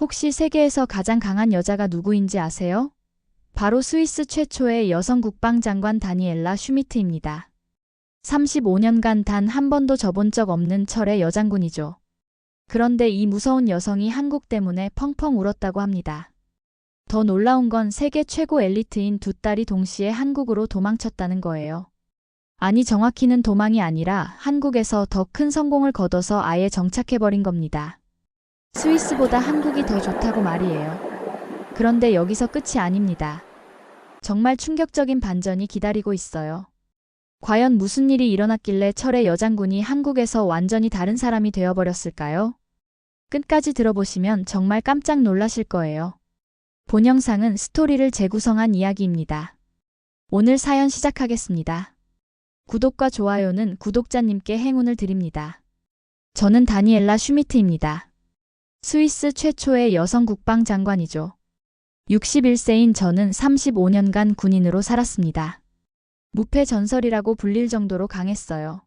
혹시 세계에서 가장 강한 여자가 누구인지 아세요? 바로 스위스 최초의 여성 국방장관 다니엘라 슈미트입니다. 35년간 단 한 번도 져본 적 없는 철의 여장군이죠. 그런데 이 무서운 여성이 한국 때문에 펑펑 울었다고 합니다. 더 놀라운 건 세계 최고 엘리트인 두 딸이 동시에 한국으로 도망쳤다는 거예요. 아니 정확히는 도망이 아니라 한국에서 더 큰 성공을 거둬서 아예 정착해버린 겁니다. 스위스보다 한국이 더 좋다고 말이에요. 그런데 여기서 끝이 아닙니다. 정말 충격적인 반전이 기다리고 있어요. 과연 무슨 일이 일어났길래 철의 여장군이 한국에서 완전히 다른 사람이 되어버렸을까요? 끝까지 들어보시면 정말 깜짝 놀라실 거예요. 본 영상은 스토리를 재구성한 이야기입니다. 오늘 사연 시작하겠습니다. 구독과 좋아요는 구독자님께 행운을 드립니다. 저는 다니엘라 슈미트입니다. 스위스 최초의 여성 국방장관이죠. 61세인 저는 35년간 군인으로 살았습니다. 무패 전설이라고 불릴 정도로 강했어요.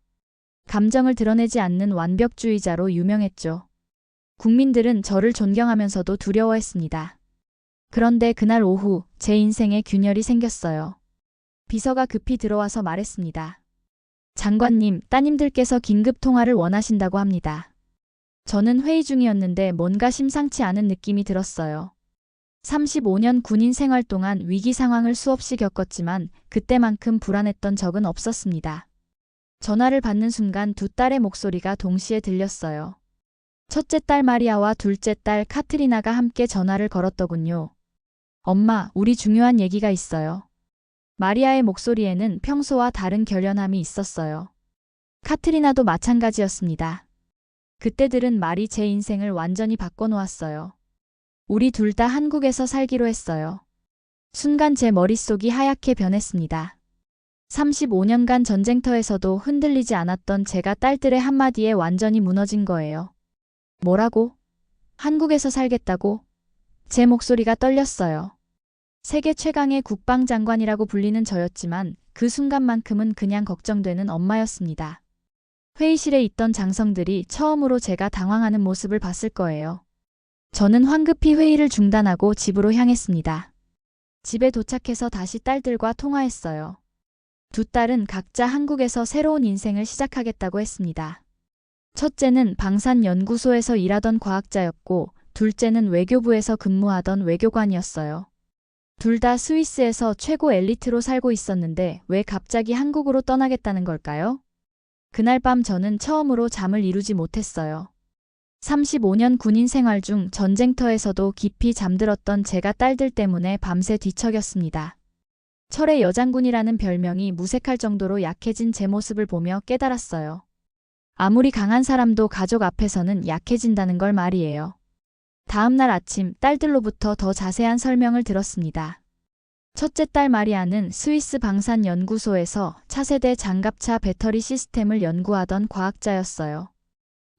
감정을 드러내지 않는 완벽주의자로 유명했죠. 국민들은 저를 존경하면서도 두려워했습니다. 그런데 그날 오후 제 인생에 균열이 생겼어요. 비서가 급히 들어와서 말했습니다. 장관님, 따님들께서 긴급 통화를 원하신다고 합니다. 저는 회의 중이었는데 뭔가 심상치 않은 느낌이 들었어요. 35년 군인 생활 동안 위기 상황을 수없이 겪었지만 그때만큼 불안했던 적은 없었습니다. 전화를 받는 순간 두 딸의 목소리가 동시에 들렸어요. 첫째 딸 마리아와 둘째 딸 카트리나가 함께 전화를 걸었더군요. 엄마, 우리 중요한 얘기가 있어요. 마리아의 목소리에는 평소와 다른 결연함이 있었어요. 카트리나도 마찬가지였습니다. 그때들은 말이 제 인생을 완전히 바꿔놓았어요. 우리 둘 다 한국에서 살기로 했어요. 순간 제 머릿속이 하얗게 변했습니다. 35년간 전쟁터에서도 흔들리지 않았던 제가 딸들의 한마디에 완전히 무너진 거예요. 뭐라고? 한국에서 살겠다고? 제 목소리가 떨렸어요. 세계 최강의 국방장관이라고 불리는 저였지만 그 순간만큼은 그냥 걱정되는 엄마였습니다. 회의실에 있던 장성들이 처음으로 제가 당황하는 모습을 봤을 거예요. 저는 황급히 회의를 중단하고 집으로 향했습니다. 집에 도착해서 다시 딸들과 통화했어요. 두 딸은 각자 한국에서 새로운 인생을 시작하겠다고 했습니다. 첫째는 방산연구소에서 일하던 과학자였고, 둘째는 외교부에서 근무하던 외교관이었어요. 둘 다 스위스에서 최고 엘리트로 살고 있었는데 왜 갑자기 한국으로 떠나겠다는 걸까요? 그날 밤 저는 처음으로 잠을 이루지 못했어요. 35년 군인 생활 중 전쟁터에서도 깊이 잠들었던 제가 딸들 때문에 밤새 뒤척였습니다. 철의 여장군이라는 별명이 무색할 정도로 약해진 제 모습을 보며 깨달았어요. 아무리 강한 사람도 가족 앞에서는 약해진다는 걸 말이에요. 다음 날 아침 딸들로부터 더 자세한 설명을 들었습니다. 첫째 딸 마리아는 스위스 방산 연구소에서 차세대 장갑차 배터리 시스템을 연구하던 과학자였어요.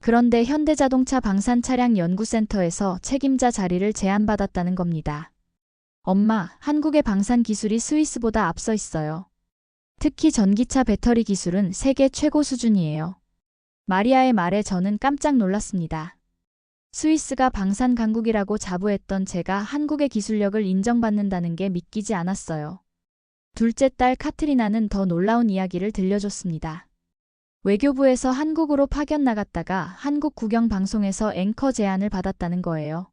그런데 현대자동차 방산 차량 연구센터에서 책임자 자리를 제안받았다는 겁니다. 엄마, 한국의 방산 기술이 스위스보다 앞서 있어요. 특히 전기차 배터리 기술은 세계 최고 수준이에요. 마리아의 말에 저는 깜짝 놀랐습니다. 스위스가 방산 강국이라고 자부했던 제가 한국의 기술력을 인정받는다는 게 믿기지 않았어요. 둘째 딸 카트리나는 더 놀라운 이야기를 들려줬습니다. 외교부에서 한국으로 파견 나갔다가 한국 국영 방송에서 앵커 제안을 받았다는 거예요.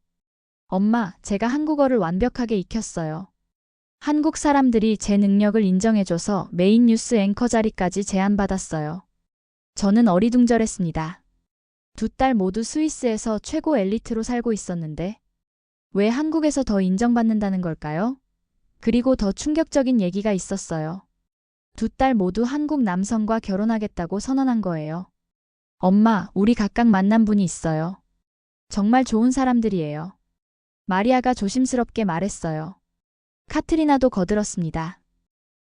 엄마, 제가 한국어를 완벽하게 익혔어요. 한국 사람들이 제 능력을 인정해줘서 메인 뉴스 앵커 자리까지 제안받았어요. 저는 어리둥절했습니다. 두 딸 모두 스위스에서 최고 엘리트로 살고 있었는데 왜 한국에서 더 인정받는다는 걸까요? 그리고 더 충격적인 얘기가 있었어요. 두 딸 모두 한국 남성과 결혼하겠다고 선언한 거예요. 엄마, 우리 각각 만난 분이 있어요. 정말 좋은 사람들이에요. 마리아가 조심스럽게 말했어요. 카트리나도 거들었습니다.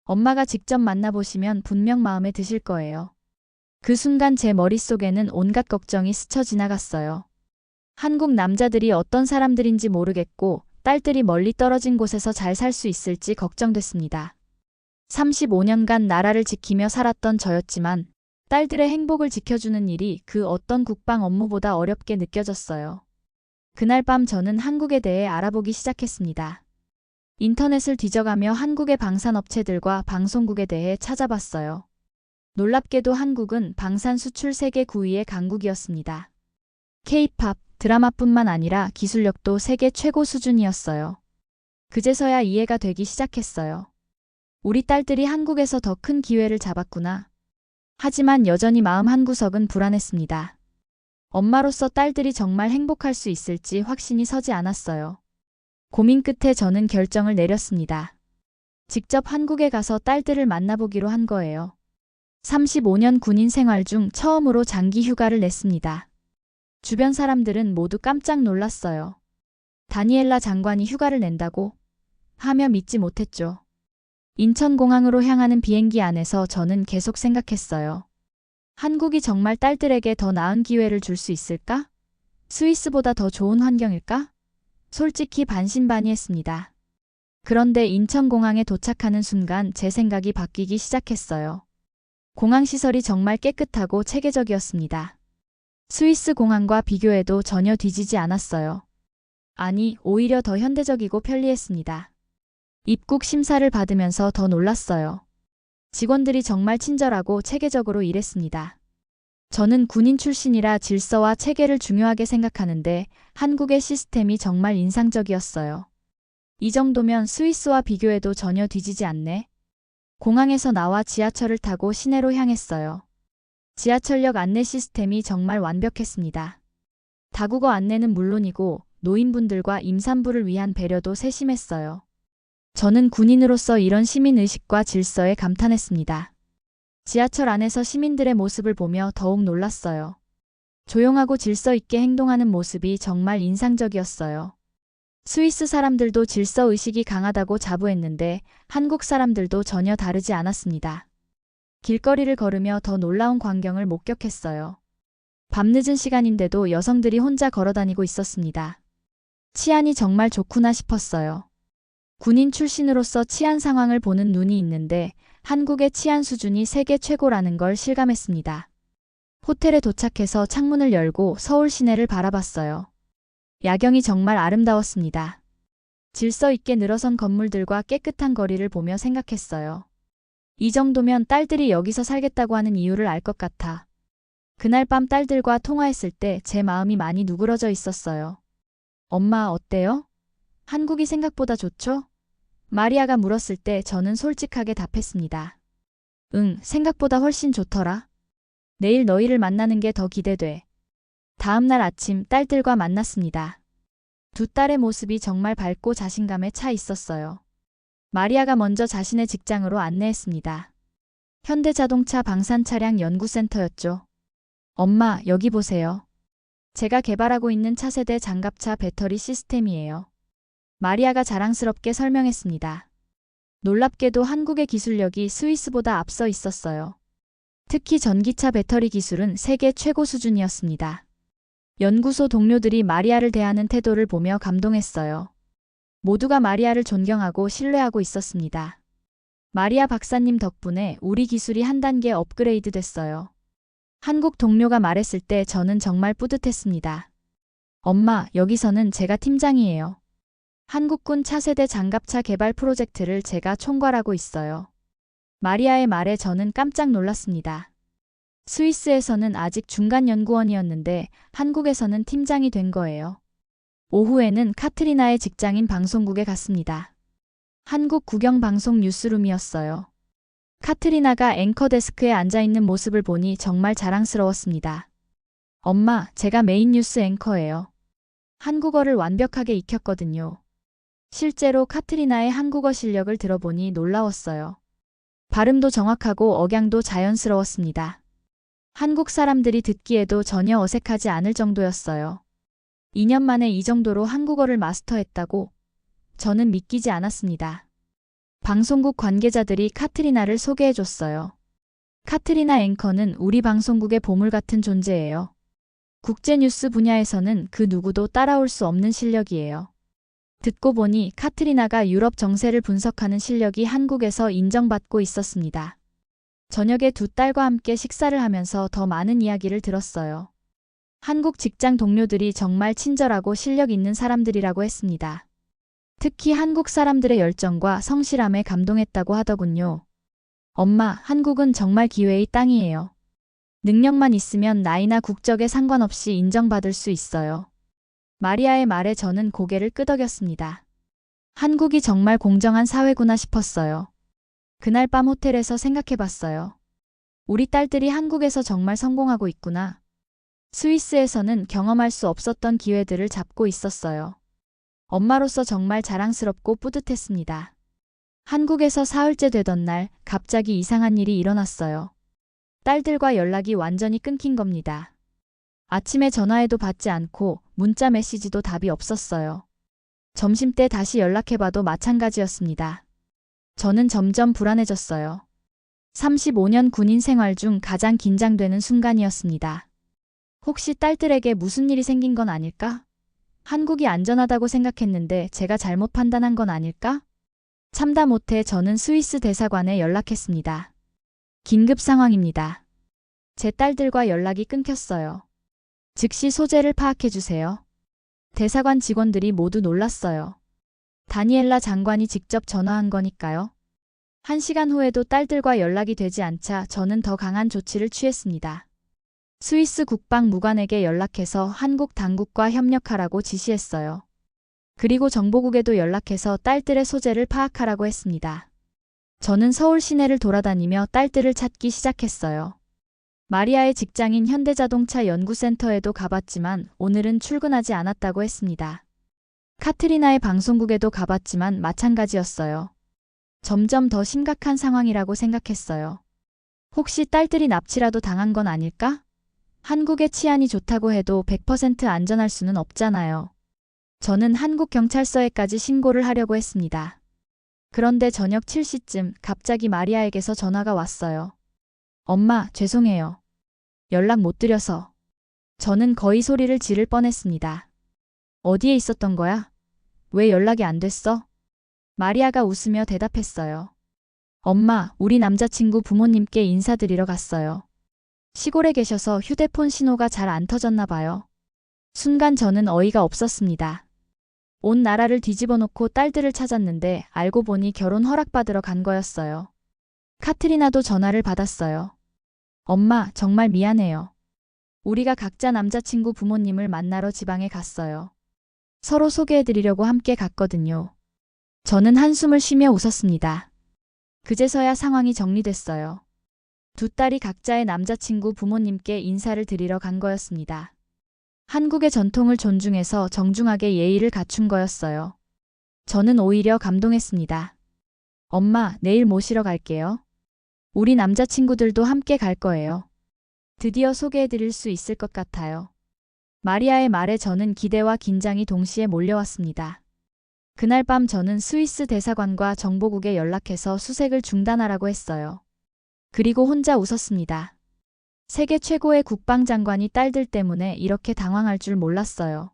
엄마가 직접 만나보시면 분명 마음에 드실 거예요. 그 순간 제 머릿속에는 온갖 걱정이 스쳐 지나갔어요. 한국 남자들이 어떤 사람들인지 모르겠고 딸들이 멀리 떨어진 곳에서 잘 살 수 있을지 걱정됐습니다. 35년간 나라를 지키며 살았던 저였지만 딸들의 행복을 지켜주는 일이 그 어떤 국방 업무보다 어렵게 느껴졌어요. 그날 밤 저는 한국에 대해 알아보기 시작했습니다. 인터넷을 뒤져가며 한국의 방산업체들과 방송국에 대해 찾아봤어요. 놀랍게도 한국은 방산 수출 세계 9위의 강국이었습니다. K-팝, 드라마뿐만 아니라 기술력도 세계 최고 수준이었어요. 그제서야 이해가 되기 시작했어요. 우리 딸들이 한국에서 더 큰 기회를 잡았구나. 하지만 여전히 마음 한구석은 불안했습니다. 엄마로서 딸들이 정말 행복할 수 있을지 확신이 서지 않았어요. 고민 끝에 저는 결정을 내렸습니다. 직접 한국에 가서 딸들을 만나보기로 한 거예요. 35년 군인 생활 중 처음으로 장기 휴가를 냈습니다. 주변 사람들은 모두 깜짝 놀랐어요. 다니엘라 장관이 휴가를 낸다고? 하며 믿지 못했죠. 인천공항으로 향하는 비행기 안에서 저는 계속 생각했어요. 한국이 정말 딸들에게 더 나은 기회를 줄 수 있을까? 스위스보다 더 좋은 환경일까? 솔직히 반신반의했습니다. 그런데 인천공항에 도착하는 순간 제 생각이 바뀌기 시작했어요. 공항 시설이 정말 깨끗하고 체계적이었습니다. 스위스 공항과 비교해도 전혀 뒤지지 않았어요. 아니, 오히려 더 현대적이고 편리했습니다. 입국 심사를 받으면서 더 놀랐어요. 직원들이 정말 친절하고 체계적으로 일했습니다. 저는 군인 출신이라 질서와 체계를 중요하게 생각하는데 한국의 시스템이 정말 인상적이었어요. 이 정도면 스위스와 비교해도 전혀 뒤지지 않네. 공항에서 나와 지하철을 타고 시내로 향했어요. 지하철역 안내 시스템이 정말 완벽했습니다. 다국어 안내는 물론이고 노인분들과 임산부를 위한 배려도 세심했어요. 저는 군인으로서 이런 시민의식과 질서에 감탄했습니다. 지하철 안에서 시민들의 모습을 보며 더욱 놀랐어요. 조용하고 질서 있게 행동하는 모습이 정말 인상적이었어요. 스위스 사람들도 질서 의식이 강하다고 자부했는데 한국 사람들도 전혀 다르지 않았습니다. 길거리를 걸으며 더 놀라운 광경을 목격했어요. 밤늦은 시간인데도 여성들이 혼자 걸어다니고 있었습니다. 치안이 정말 좋구나 싶었어요. 군인 출신으로서 치안 상황을 보는 눈이 있는데 한국의 치안 수준이 세계 최고라는 걸 실감했습니다. 호텔에 도착해서 창문을 열고 서울 시내를 바라봤어요. 야경이 정말 아름다웠습니다. 질서 있게 늘어선 건물들과 깨끗한 거리를 보며 생각했어요. 이 정도면 딸들이 여기서 살겠다고 하는 이유를 알 것 같아. 그날 밤 딸들과 통화했을 때 제 마음이 많이 누그러져 있었어요. 엄마 어때요? 한국이 생각보다 좋죠? 마리아가 물었을 때 저는 솔직하게 답했습니다. 응, 생각보다 훨씬 좋더라. 내일 너희를 만나는 게 더 기대돼. 다음 날 아침 딸들과 만났습니다. 두 딸의 모습이 정말 밝고 자신감에 차 있었어요. 마리아가 먼저 자신의 직장으로 안내했습니다. 현대자동차 방산차량 연구센터였죠. 엄마, 여기 보세요. 제가 개발하고 있는 차세대 장갑차 배터리 시스템이에요. 마리아가 자랑스럽게 설명했습니다. 놀랍게도 한국의 기술력이 스위스보다 앞서 있었어요. 특히 전기차 배터리 기술은 세계 최고 수준이었습니다. 연구소 동료들이 마리아를 대하는 태도를 보며 감동했어요. 모두가 마리아를 존경하고 신뢰하고 있었습니다. 마리아 박사님 덕분에 우리 기술이 한 단계 업그레이드 됐어요. 한국 동료가 말했을 때 저는 정말 뿌듯했습니다. 엄마, 여기서는 제가 팀장이에요. 한국군 차세대 장갑차 개발 프로젝트를 제가 총괄하고 있어요. 마리아의 말에 저는 깜짝 놀랐습니다. 스위스에서는 아직 중간 연구원이었는데 한국에서는 팀장이 된 거예요. 오후에는 카트리나의 직장인 방송국에 갔습니다. 한국 국영방송 뉴스룸이었어요. 카트리나가 앵커 데스크에 앉아 있는 모습을 보니 정말 자랑스러웠습니다. 엄마, 제가 메인 뉴스 앵커예요. 한국어를 완벽하게 익혔거든요. 실제로 카트리나의 한국어 실력을 들어보니 놀라웠어요. 발음도 정확하고 억양도 자연스러웠습니다. 한국 사람들이 듣기에도 전혀 어색하지 않을 정도였어요. 2년 만에 이 정도로 한국어를 마스터했다고 저는 믿기지 않았습니다. 방송국 관계자들이 카트리나를 소개해줬어요. 카트리나 앵커는 우리 방송국의 보물 같은 존재예요. 국제뉴스 분야에서는 그 누구도 따라올 수 없는 실력이에요. 듣고 보니 카트리나가 유럽 정세를 분석하는 실력이 한국에서 인정받고 있었습니다. 저녁에 두 딸과 함께 식사를 하면서 더 많은 이야기를 들었어요. 한국 직장 동료들이 정말 친절하고 실력 있는 사람들이라고 했습니다. 특히 한국 사람들의 열정과 성실함에 감동했다고 하더군요. 엄마, 한국은 정말 기회의 땅이에요. 능력만 있으면 나이나 국적에 상관없이 인정받을 수 있어요. 마리아의 말에 저는 고개를 끄덕였습니다. 한국이 정말 공정한 사회구나 싶었어요. 그날 밤 호텔에서 생각해 봤어요. 우리 딸들이 한국에서 정말 성공하고 있구나. 스위스에서는 경험할 수 없었던 기회들을 잡고 있었어요. 엄마로서 정말 자랑스럽고 뿌듯했습니다. 한국에서 사흘째 되던 날 갑자기 이상한 일이 일어났어요. 딸들과 연락이 완전히 끊긴 겁니다. 아침에 전화해도 받지 않고 문자 메시지도 답이 없었어요. 점심때 다시 연락해봐도 마찬가지였습니다. 저는 점점 불안해졌어요. 35년 군인 생활 중 가장 긴장되는 순간이었습니다. 혹시 딸들에게 무슨 일이 생긴 건 아닐까? 한국이 안전하다고 생각했는데 제가 잘못 판단한 건 아닐까? 참다 못해 저는 스위스 대사관에 연락했습니다. 긴급 상황입니다. 제 딸들과 연락이 끊겼어요. 즉시 소재를 파악해 주세요. 대사관 직원들이 모두 놀랐어요. 다니엘라 장관이 직접 전화한 거니까요. 한 시간 후에도 딸들과 연락이 되지 않자 저는 더 강한 조치를 취했습니다. 스위스 국방무관에게 연락해서 한국 당국과 협력하라고 지시했어요. 그리고 정보국에도 연락해서 딸들의 소재를 파악하라고 했습니다. 저는 서울 시내를 돌아다니며 딸들을 찾기 시작했어요. 마리아의 직장인 현대자동차 연구센터에도 가봤지만 오늘은 출근하지 않았다고 했습니다. 카트리나의 방송국에도 가봤지만 마찬가지였어요. 점점 더 심각한 상황이라고 생각했어요. 혹시 딸들이 납치라도 당한 건 아닐까? 한국의 치안이 좋다고 해도 100% 안전할 수는 없잖아요. 저는 한국 경찰서에까지 신고를 하려고 했습니다. 그런데 저녁 7시쯤 갑자기 마리아에게서 전화가 왔어요. 엄마, 죄송해요. 연락 못 드려서. 저는 거의 소리를 지를 뻔했습니다. 어디에 있었던 거야? 왜 연락이 안 됐어? 마리아가 웃으며 대답했어요. 엄마, 우리 남자친구 부모님께 인사드리러 갔어요. 시골에 계셔서 휴대폰 신호가 잘 안 터졌나 봐요. 순간 저는 어이가 없었습니다. 온 나라를 뒤집어 놓고 딸들을 찾았는데 알고 보니 결혼 허락받으러 간 거였어요. 카트리나도 전화를 받았어요. 엄마, 정말 미안해요. 우리가 각자 남자친구 부모님을 만나러 지방에 갔어요. 서로 소개해드리려고 함께 갔거든요. 저는 한숨을 쉬며 웃었습니다. 그제서야 상황이 정리됐어요. 두 딸이 각자의 남자친구 부모님께 인사를 드리러 간 거였습니다. 한국의 전통을 존중해서 정중하게 예의를 갖춘 거였어요. 저는 오히려 감동했습니다. 엄마, 내일 모시러 갈게요. 우리 남자친구들도 함께 갈 거예요. 드디어 소개해 드릴 수 있을 것 같아요. 마리아의 말에 저는 기대와 긴장이 동시에 몰려왔습니다. 그날 밤 저는 스위스 대사관과 정보국에 연락해서 수색을 중단하라고 했어요. 그리고 혼자 웃었습니다. 세계 최고의 국방장관이 딸들 때문에 이렇게 당황할 줄 몰랐어요.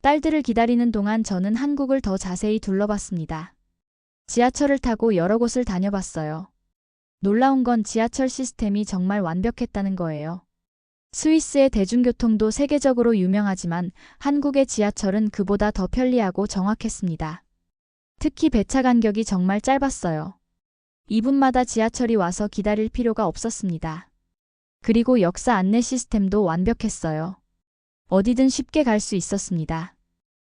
딸들을 기다리는 동안 저는 한국을 더 자세히 둘러봤습니다. 지하철을 타고 여러 곳을 다녀봤어요. 놀라운 건 지하철 시스템이 정말 완벽했다는 거예요. 스위스의 대중교통도 세계적으로 유명하지만 한국의 지하철은 그보다 더 편리하고 정확했습니다. 특히 배차 간격이 정말 짧았어요. 2분마다 지하철이 와서 기다릴 필요가 없었습니다. 그리고 역사 안내 시스템도 완벽했어요. 어디든 쉽게 갈 수 있었습니다.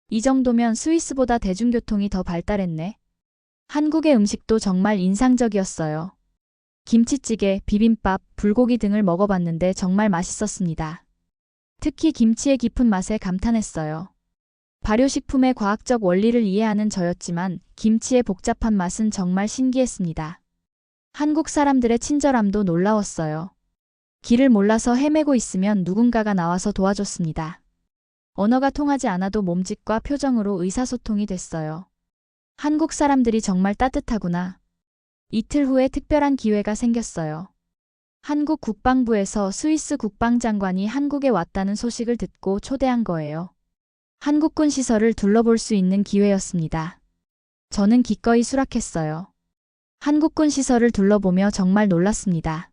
이 정도면 스위스보다 대중교통이 더 발달했네. 한국의 음식도 정말 인상적이었어요. 김치찌개, 비빔밥, 불고기 등을 먹어봤는데 정말 맛있었습니다. 특히 김치의 깊은 맛에 감탄했어요. 발효식품의 과학적 원리를 이해하는 저였지만 김치의 복잡한 맛은 정말 신기했습니다. 한국 사람들의 친절함도 놀라웠어요. 길을 몰라서 헤매고 있으면 누군가가 나와서 도와줬습니다. 언어가 통하지 않아도 몸짓과 표정으로 의사소통이 됐어요. 한국 사람들이 정말 따뜻하구나. 이틀 후에 특별한 기회가 생겼어요. 한국 국방부에서 스위스 국방장관이 한국에 왔다는 소식을 듣고 초대한 거예요. 한국군 시설을 둘러볼 수 있는 기회였습니다. 저는 기꺼이 수락했어요. 한국군 시설을 둘러보며 정말 놀랐습니다.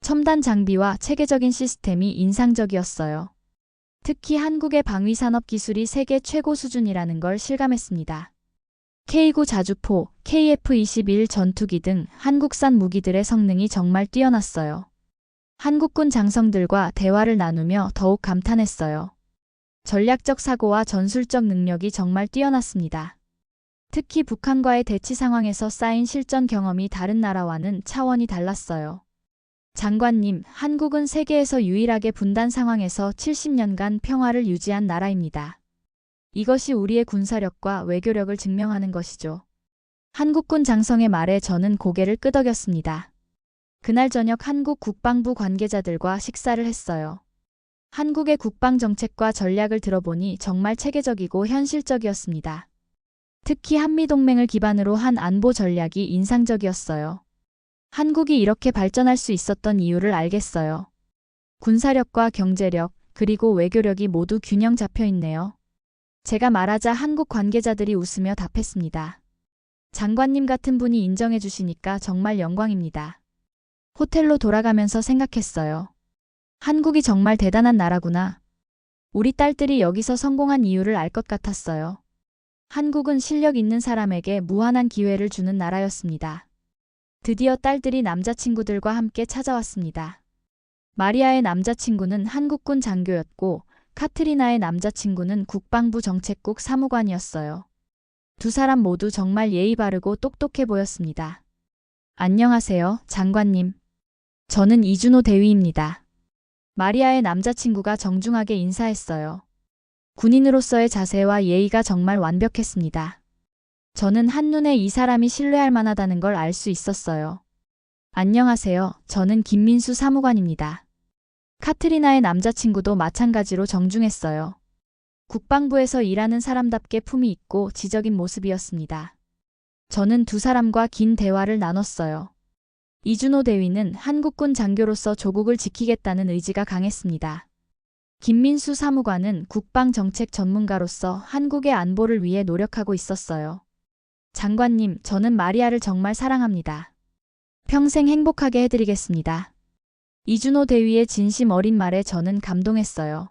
첨단 장비와 체계적인 시스템이 인상적이었어요. 특히 한국의 방위 산업 기술이 세계 최고 수준이라는 걸 실감했습니다. K9 자주포, KF-21 전투기 등 한국산 무기들의 성능이 정말 뛰어났어요. 한국군 장성들과 대화를 나누며 더욱 감탄했어요. 전략적 사고와 전술적 능력이 정말 뛰어났습니다. 특히 북한과의 대치 상황에서 쌓인 실전 경험이 다른 나라와는 차원이 달랐어요. 장관님, 한국은 세계에서 유일하게 분단 상황에서 70년간 평화를 유지한 나라입니다. 이것이 우리의 군사력과 외교력을 증명하는 것이죠. 한국군 장성의 말에 저는 고개를 끄덕였습니다. 그날 저녁 한국 국방부 관계자들과 식사를 했어요. 한국의 국방 정책과 전략을 들어보니 정말 체계적이고 현실적이었습니다. 특히 한미동맹을 기반으로 한 안보 전략이 인상적이었어요. 한국이 이렇게 발전할 수 있었던 이유를 알겠어요. 군사력과 경제력, 그리고 외교력이 모두 균형 잡혀 있네요. 제가 말하자 한국 관계자들이 웃으며 답했습니다. 장관님 같은 분이 인정해 주시니까 정말 영광입니다. 호텔로 돌아가면서 생각했어요. 한국이 정말 대단한 나라구나. 우리 딸들이 여기서 성공한 이유를 알 것 같았어요. 한국은 실력 있는 사람에게 무한한 기회를 주는 나라였습니다. 드디어 딸들이 남자친구들과 함께 찾아왔습니다. 마리아의 남자친구는 한국군 장교였고 카트리나의 남자친구는 국방부 정책국 사무관이었어요. 두 사람 모두 정말 예의 바르고 똑똑해 보였습니다. 안녕하세요, 장관님. 저는 이준호 대위입니다. 마리아의 남자친구가 정중하게 인사했어요. 군인으로서의 자세와 예의가 정말 완벽했습니다. 저는 한눈에 이 사람이 신뢰할 만하다는 걸 알 수 있었어요. 안녕하세요. 저는 김민수 사무관입니다. 카트리나의 남자친구도 마찬가지로 정중했어요. 국방부에서 일하는 사람답게 품이 있고 지적인 모습이었습니다. 저는 두 사람과 긴 대화를 나눴어요. 이준호 대위는 한국군 장교로서 조국을 지키겠다는 의지가 강했습니다. 김민수 사무관은 국방정책 전문가로서 한국의 안보를 위해 노력하고 있었어요. 장관님, 저는 마리아를 정말 사랑합니다. 평생 행복하게 해드리겠습니다. 이준호 대위의 진심 어린 말에 저는 감동했어요.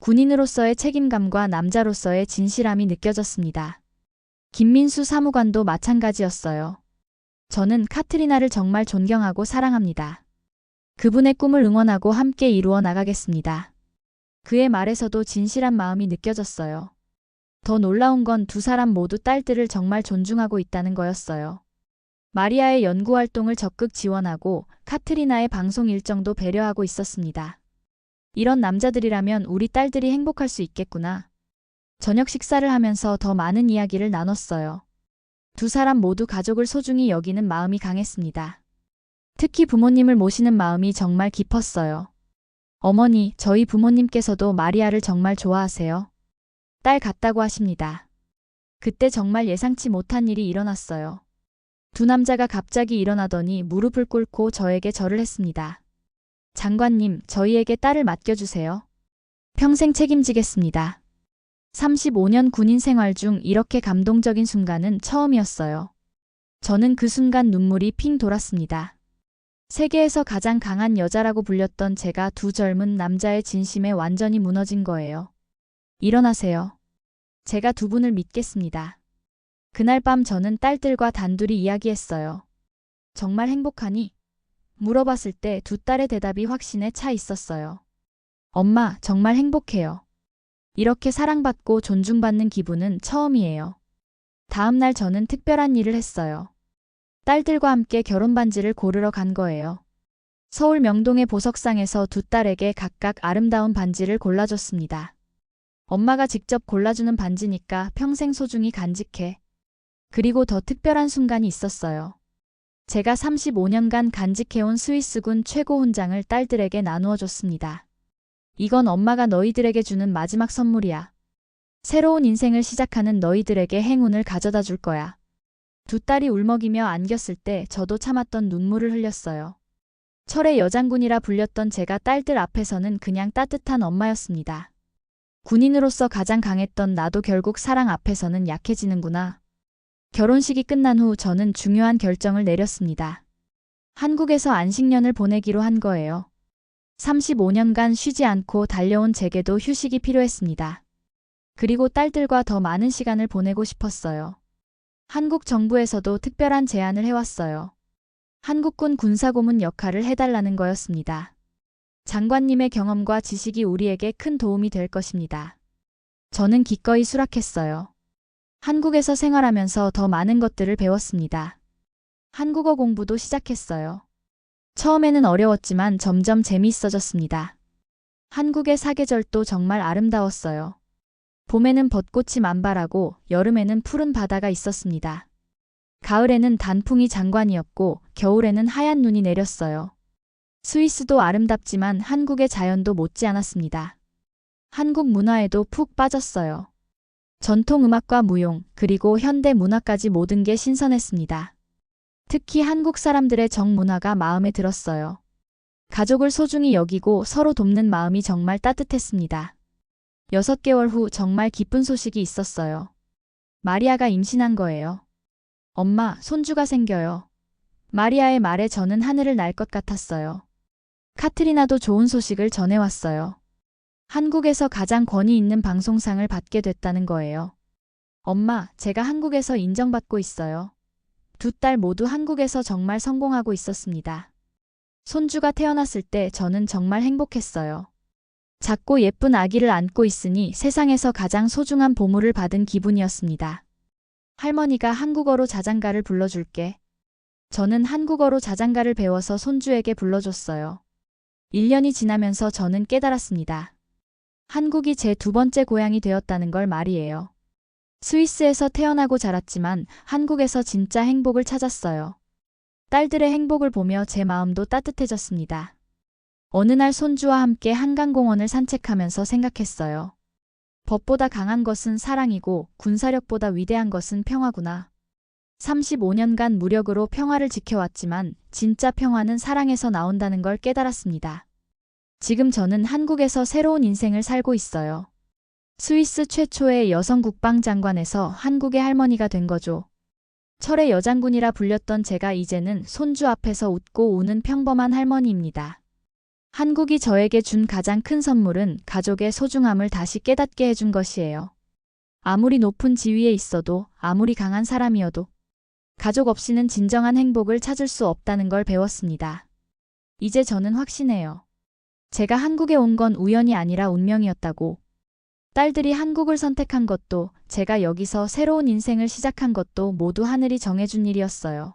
군인으로서의 책임감과 남자로서의 진실함이 느껴졌습니다. 김민수 사무관도 마찬가지였어요. 저는 카트리나를 정말 존경하고 사랑합니다. 그분의 꿈을 응원하고 함께 이루어 나가겠습니다. 그의 말에서도 진실한 마음이 느껴졌어요. 더 놀라운 건 두 사람 모두 딸들을 정말 존중하고 있다는 거였어요. 마리아의 연구 활동을 적극 지원하고 카트리나의 방송 일정도 배려하고 있었습니다. 이런 남자들이라면 우리 딸들이 행복할 수 있겠구나. 저녁 식사를 하면서 더 많은 이야기를 나눴어요. 두 사람 모두 가족을 소중히 여기는 마음이 강했습니다. 특히 부모님을 모시는 마음이 정말 깊었어요. 어머니, 저희 부모님께서도 마리아를 정말 좋아하세요. 딸 같다고 하십니다. 그때 정말 예상치 못한 일이 일어났어요. 두 남자가 갑자기 일어나더니 무릎을 꿇고 저에게 절을 했습니다. 장관님, 저희에게 딸을 맡겨주세요. 평생 책임지겠습니다. 35년 군인 생활 중 이렇게 감동적인 순간은 처음이었어요. 저는 그 순간 눈물이 핑 돌았습니다. 세계에서 가장 강한 여자라고 불렸던 제가 두 젊은 남자의 진심에 완전히 무너진 거예요. 일어나세요. 제가 두 분을 믿겠습니다. 그날 밤 저는 딸들과 단둘이 이야기했어요. 정말 행복하니? 물어봤을 때 두 딸의 대답이 확신에 차 있었어요. 엄마, 정말 행복해요. 이렇게 사랑받고 존중받는 기분은 처음이에요. 다음 날 저는 특별한 일을 했어요. 딸들과 함께 결혼 반지를 고르러 간 거예요. 서울 명동의 보석상에서 두 딸에게 각각 아름다운 반지를 골라줬습니다. 엄마가 직접 골라주는 반지니까 평생 소중히 간직해. 그리고 더 특별한 순간이 있었어요. 제가 35년간 간직해온 스위스군 최고 훈장을 딸들에게 나누어 줬습니다. 이건 엄마가 너희들에게 주는 마지막 선물이야. 새로운 인생을 시작하는 너희들에게 행운을 가져다 줄 거야. 두 딸이 울먹이며 안겼을 때 저도 참았던 눈물을 흘렸어요. 철의 여장군이라 불렸던 제가 딸들 앞에서는 그냥 따뜻한 엄마였습니다. 군인으로서 가장 강했던 나도 결국 사랑 앞에서는 약해지는구나. 결혼식이 끝난 후 저는 중요한 결정을 내렸습니다. 한국에서 안식년을 보내기로 한 거예요. 35년간 쉬지 않고 달려온 제게도 휴식이 필요했습니다. 그리고 딸들과 더 많은 시간을 보내고 싶었어요. 한국 정부에서도 특별한 제안을 해왔어요. 한국군 군사고문 역할을 해달라는 거였습니다. 장관님의 경험과 지식이 우리에게 큰 도움이 될 것입니다. 저는 기꺼이 수락했어요. 한국에서 생활하면서 더 많은 것들을 배웠습니다. 한국어 공부도 시작했어요. 처음에는 어려웠지만 점점 재미있어졌습니다. 한국의 사계절도 정말 아름다웠어요. 봄에는 벚꽃이 만발하고 여름에는 푸른 바다가 있었습니다. 가을에는 단풍이 장관이었고 겨울에는 하얀 눈이 내렸어요. 스위스도 아름답지만 한국의 자연도 못지않았습니다. 한국 문화에도 푹 빠졌어요. 전통 음악과 무용, 그리고 현대 문화까지 모든 게 신선했습니다. 특히 한국 사람들의 정문화가 마음에 들었어요. 가족을 소중히 여기고 서로 돕는 마음이 정말 따뜻했습니다. 여섯 개월 후 정말 기쁜 소식이 있었어요. 마리아가 임신한 거예요. 엄마, 손주가 생겨요. 마리아의 말에 저는 하늘을 날 것 같았어요. 카트리나도 좋은 소식을 전해왔어요. 한국에서 가장 권위 있는 방송상을 받게 됐다는 거예요. 엄마, 제가 한국에서 인정받고 있어요. 두 딸 모두 한국에서 정말 성공하고 있었습니다. 손주가 태어났을 때 저는 정말 행복했어요. 작고 예쁜 아기를 안고 있으니 세상에서 가장 소중한 보물을 받은 기분이었습니다. 할머니가 한국어로 자장가를 불러줄게. 저는 한국어로 자장가를 배워서 손주에게 불러줬어요. 1년이 지나면서 저는 깨달았습니다. 한국이 제 두 번째 고향이 되었다는 걸 말이에요. 스위스에서 태어나고 자랐지만 한국에서 진짜 행복을 찾았어요. 딸들의 행복을 보며 제 마음도 따뜻해졌습니다. 어느 날 손주와 함께 한강공원을 산책하면서 생각했어요. 법보다 강한 것은 사랑이고 군사력보다 위대한 것은 평화구나. 35년간 무력으로 평화를 지켜왔지만 진짜 평화는 사랑에서 나온다는 걸 깨달았습니다. 지금 저는 한국에서 새로운 인생을 살고 있어요. 스위스 최초의 여성 국방장관에서 한국의 할머니가 된 거죠. 철의 여장군이라 불렸던 제가 이제는 손주 앞에서 웃고 우는 평범한 할머니입니다. 한국이 저에게 준 가장 큰 선물은 가족의 소중함을 다시 깨닫게 해준 것이에요. 아무리 높은 지위에 있어도, 아무리 강한 사람이어도, 가족 없이는 진정한 행복을 찾을 수 없다는 걸 배웠습니다. 이제 저는 확신해요. 제가 한국에 온 건 우연이 아니라 운명이었다고. 딸들이 한국을 선택한 것도, 제가 여기서 새로운 인생을 시작한 것도 모두 하늘이 정해준 일이었어요.